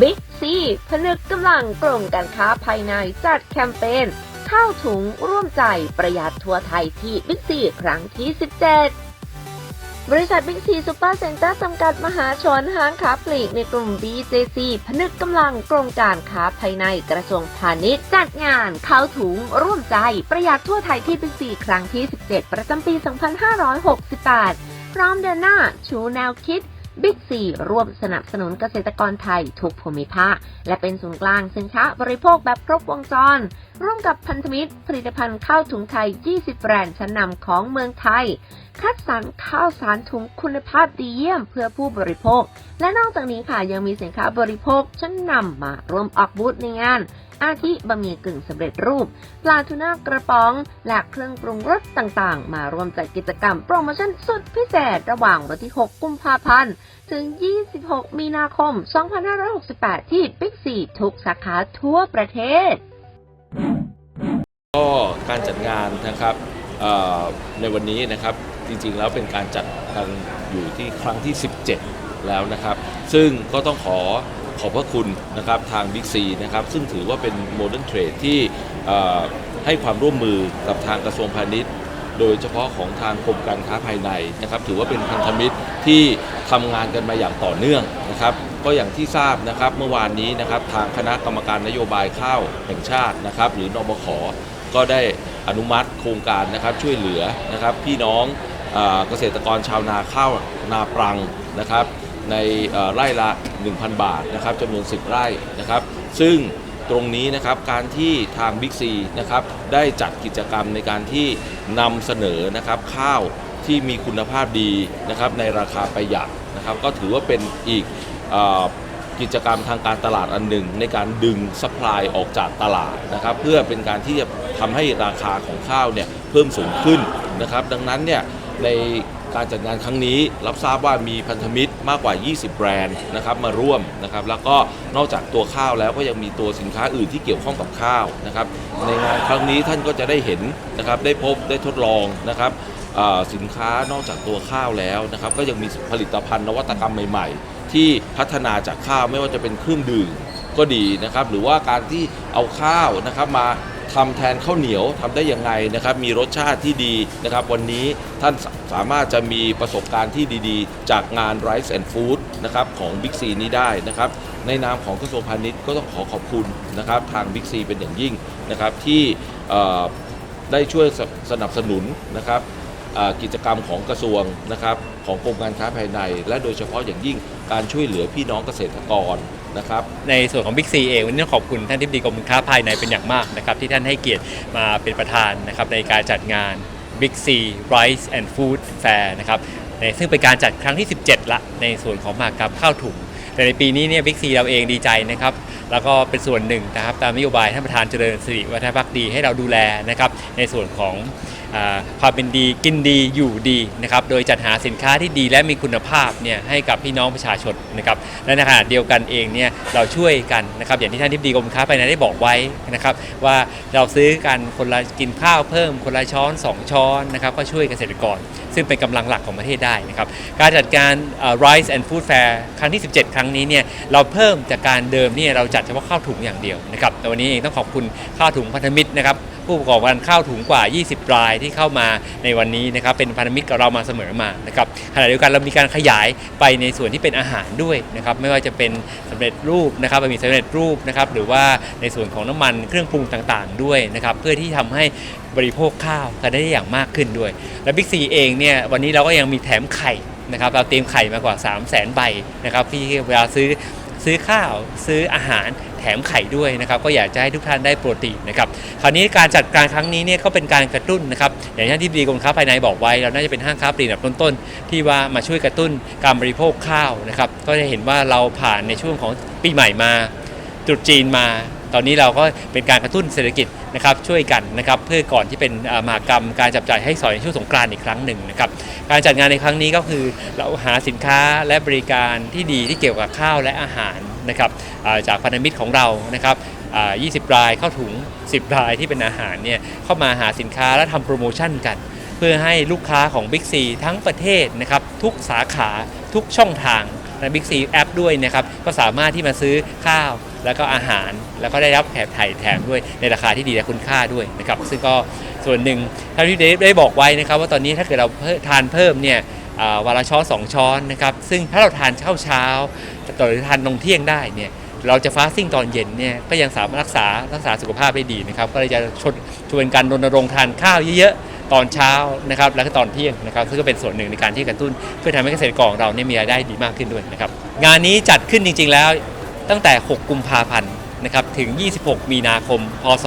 บิ๊กซีผนึกกำลังกลุ่มการค้าภายในจัดแคมเปญข้าวถุงร่วมใจประหยัดทั่วไทยที่บิ๊กซีครั้งที่ 17 บริษัทบิ๊กซีซูเปอร์เซ็นเตอร์จำกัดมหาชนห้างค้าปลีกในกลุ่ม BJC ผนึกกำลังกรมการค้าภายในกระทรวงพาณิชย์ จัดงานข้าวถุงร่วมใจประหยัดทั่วไทยที่บิ๊กซีครั้งที่ 17 ประจำปี 2568 พร้อมเดินหน้าชูแนวคิด บิ๊กซีร่วมสนับสนุนเกษตรกรไทยทุกภูมิภาค และเป็นศูนย์กลางสินค้าบริโภคแบบครบวงจร ร่วมกับพันธมิตรผลิตภัณฑ์ข้าวถุงไทย 20 แบรนด์ชั้นนำของเมืองไทย คัดสรรข้าวสารถุงคุณภาพดีเยี่ยมเพื่อผู้บริโภค และนอกจากนี้ค่ะยังมีสินค้าบริโภคชั้นนำมาร่วมออกบูธในงาน อาทิบะหมี่กึ่งสำเร็จรูป ปลาทูน่ากระป๋อง และเครื่องปรุงรสต่างๆ มาร่วมจัดกิจกรรมโปรโมชั่นสุดพิเศษระหว่างวันที่ 6 กุมภาพันธ์ ถึง 26 มีนาคม 2568 ที่บิ๊กซีทุกสาขาทั่วประเทศ ก็การจัดงานนะครับในวันนี้นะครับจริงๆแล้วเป็นการจัดกันอยู่ที่ครั้งที่ 17 แล้วนะครับ ซึ่งก็ต้องขอ ขอบพระคุณนะครับทาง Big C นะครับซึ่งถือว่าเป็นโมเดิร์นเทรดที่ให้ความร่วมมือกับทางกระทรวงพาณิชย์ โดยเฉพาะของทางกรมการค้าภายในนะครับถือว่าเป็นพันธมิตรที่ทำงานกันมาอย่างต่อเนื่องนะครับก็อย่างที่ทราบนะครับเมื่อวานนี้นะครับทางคณะกรรมการนโยบายข้าวแห่งชาตินะครับหรือนบขก็ได้อนุมัติโครงการนะครับช่วยเหลือนะครับพี่น้องเกษตรกรชาวนาข้าวนาปรังนะครับในไร่ละ 1,000 บาทนะครับจำนวน 10 ไร่นะครับ ซึ่งตรงนี้นะครับการที่ทาง Big C นะครับได้จัดกิจกรรมในการที่นำเสนอนะครับข้าวที่มีคุณภาพดีนะครับในราคาประหยัดนะครับ ก็ถือว่าเป็นอีกอกิจกรรมทางการตลาดอันหนึ่ง ในการดึงสป라이ออกจากตลาดนะครับ เพื่อเป็นการที่จะทำให้ราคาของข้าวเนี่ยเพิ่มสูงขึ้นนะครับ ดังนั้นเนี่ยใน การจัดงานครั้งนี้รับทราบว่ามีพันธมิตรมากกว่า 20 แบรนด์นะครับมาร่วมนะครับแล้วก็นอกจากตัวข้าวแล้วก็ยังมีตัวสินค้าอื่นที่เกี่ยวข้องกับข้าวนะครับในงานครั้งนี้ท่านก็จะได้เห็นนะครับได้พบได้ทดลองนะครับสินค้านอกจากตัวข้าวแล้วนะครับก็ยังมีผลิตภัณฑ์นวัตกรรมใหม่ ๆ ที่พัฒนาจากข้าวไม่ว่าจะเป็นเครื่องดื่มก็ดีนะครับหรือว่าการที่เอาข้าวนะครับมา ทำแทนข้าวเหนียวทำได้ยังไงนะครับ มีรสชาติที่ดีนะครับ วันนี้ท่านสสามารถจะมีประสบการณ์ที่ดีๆ จากงาน Rice and Food นะครับของ Big C นี้ได้นะครับ ในนามของกระทรวงพาณิชย์ก็ต้องขอขอบคุณนะครับทาง Big C เป็นอย่างยิ่งนะครับที่เอ่อได้ช่วยสสนับสนุนนะครับเอ่อกิจกรรมของกระทรวงนะครับของกรมการค้าภายใน และโดยเฉพาะอย่างยิ่งการช่วยเหลือพี่น้องเกษตรกร นะครับในส่วนของบิ๊กซีเองวันนี้ต้องขอบคุณท่านทิพดีกรมค้าภายในเป็นอย่างมากนะครับที่ท่านให้เกียรติมาเป็นประธานนะครับในการจัดงาน Big C Rice and Food Fair นะครับในซึ่งเป็นการจัดครั้งที่ 17 ละในส่วนของมากกับข้าวถุง แต่ในปีนี้เนี่ยบิ๊กซีเราเองดีใจนะครับ แล้วก็เป็นส่วนหนึ่งนะครับตามนโยบายท่านประธานเจริญสิริวัฒนพักดีให้เราดูแลนะครับในส่วนของความเป็นดีกินดีอยู่ดีนะครับโดยจัดหาสินค้าที่ดีและมีคุณภาพเนี่ยให้กับพี่น้องประชาชนนะครับและในขณะเดียวกันเองเนี่ยเราช่วยกันนะครับอย่างที่ท่านทิบดีกรมค้าภายในได้บอกไว้นะครับว่าเราซื้อกันคนละกินข้าวเพิ่มคนละช้อน 2 ช้อนนะครับก็ช่วยเกษตรกร ซึ่งเป็นกำลังหลักของประเทศได้นะครับการจัดการ Rice and Food Fair ครั้งที่ 17 ครั้งนี้เนี่ยเราเพิ่มจากการเดิมเนี่ยเราจัดเฉพาะข้าวถุงอย่างเดียวนะครับแต่วันนี้เองต้องขอบคุณข้าวถุงพันธมิตรนะครับผู้ประกอบการข้าวถุงกว่า 20 รายที่เข้ามาในวันนี้นะครับเป็นพันธมิตรกับเรามาเสมอมานะครับขณะเดียวกันเรามีการขยายไปในส่วนที่เป็นอาหารด้วยนะครับไม่ว่าจะเป็นสำเร็จรูปนะครับบะหมี่สำเร็จรูปนะครับหรือว่าในส่วนของน้ำมันเครื่องปรุงต่างๆ ด้วยนะครับเพื่อที่ทำให้บริโภคข้าวกันได้อย่างมากขึ้นด้วย และบิ๊กซีเองเนี่ยวันนี้เราก็ยังมีแถมไข่นะครับเราเตรียมไข่มากว่า 3 0 0 0 0 0ใบนะครับที่เวลาซื้อ ซื้อข้าวซื้ออาหารแถมไข่ด้วยนะครับก็อยากจะให้ทุกท่านได้โปรตีนนะครับคราวนี้การจัดการครั้งนี้เนี่ยก็เป็นการกระตุ้นนะครับอย่างที่ท่านที่ดีกรมค้าภายในบอกไว้ เราน่าจะเป็นห้างค้าปลีกแบบต้นๆที่ว่ามาช่วยกระตุ้นการบริโภคข้าวนะครับก็จะเห็นว่าเราผ่านในช่วงของปีใหม่มาจุดจีนมา ตอนนี้เราก็เป็นการกระตุ้นเศรษฐกิจนะครับช่วยกันนะครับเพื่อก่อนที่เป็นมหากรรมการจับจ่ายให้สอยในช่วงสงกรานต์อีกครั้งหนึ่งนะครับการจัดงานในครั้งนี้ก็คือเราหาสินค้าและบริการที่ดีที่เกี่ยวกับข้าวและอาหารนะครับจากพันธมิตรของเรานะครับ20 รายเข้าถุง 10 รายที่เป็นอาหารเนี่ยเข้ามาหาสินค้าและทำโปรโมชั่นกัน เพื่อให้ลูกค้าของ Big C ทั้งประเทศนะครับทุกสาขาทุกช่องทางใน Big C แอปด้วยนะครับก็สามารถที่มาซื้อข้าว แล้วก็อาหารแล้วก็ได้รับแถมไถ่แถมด้วยในราคาที่ดีและคุณค่าด้วยนะครับซึ่งก็ส่วนหนึ่งท่านที่ได้ได้บอกไว้นะครับว่าตอนนี้ถ้าเกิดเราเพิ่มทานเพิ่มเนี่ยวันละช้อนสองช้อนนะครับซึ่งถ้าเราทานเช้าเช้าต่อหรือทานตรงเที่ยงได้เนี่ยเราจะฟาสติ้งตอนเย็นเนี่ยก็ยังสามารถรักษารักษาสุขภาพได้ดีนะครับก็เลยจะชวนชวนกันรณรงค์ทานข้าวเยอะๆ ตอนเช้านะครับแล้วก็ตอนเที่ยงนะครับซึ่งก็เป็นส่วนหนึ่งในการที่กระตุ้น เพื่อทำให้เกษตรกรเราเนี่ยมีรายได้ดีมากขึ้นด้วยนะครับงานนี้จัดขึ้นจริง ๆ แล้ว ตั้งแต่ 6 กุมภาพันธ์นะครับถึง 26 มีนาคม พศ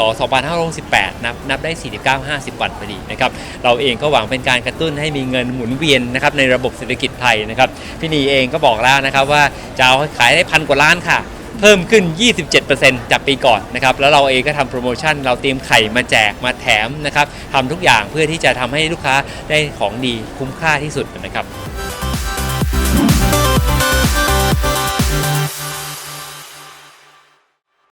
2568 นับนับได้ 49 50 วันพอดีนะครับเราเองก็หวังเป็นการกระตุ้นให้มีเงินหมุนเวียนนะครับในระบบเศรษฐกิจไทยนะครับพี่นีเองก็บอกแล้วนะครับว่าจะเอาขายได้พันกว่าล้านค่ะเพิ่มขึ้น 27%จากปีก่อนนะครับ แล้วเราเองก็ทำโปรโมชั่น เราเตรียมไข่มาแจกมาแถมนะครับ ทำทุกอย่างเพื่อที่จะทำให้ลูกค้าได้ของดีคุ้มค่าที่สุดนะครับ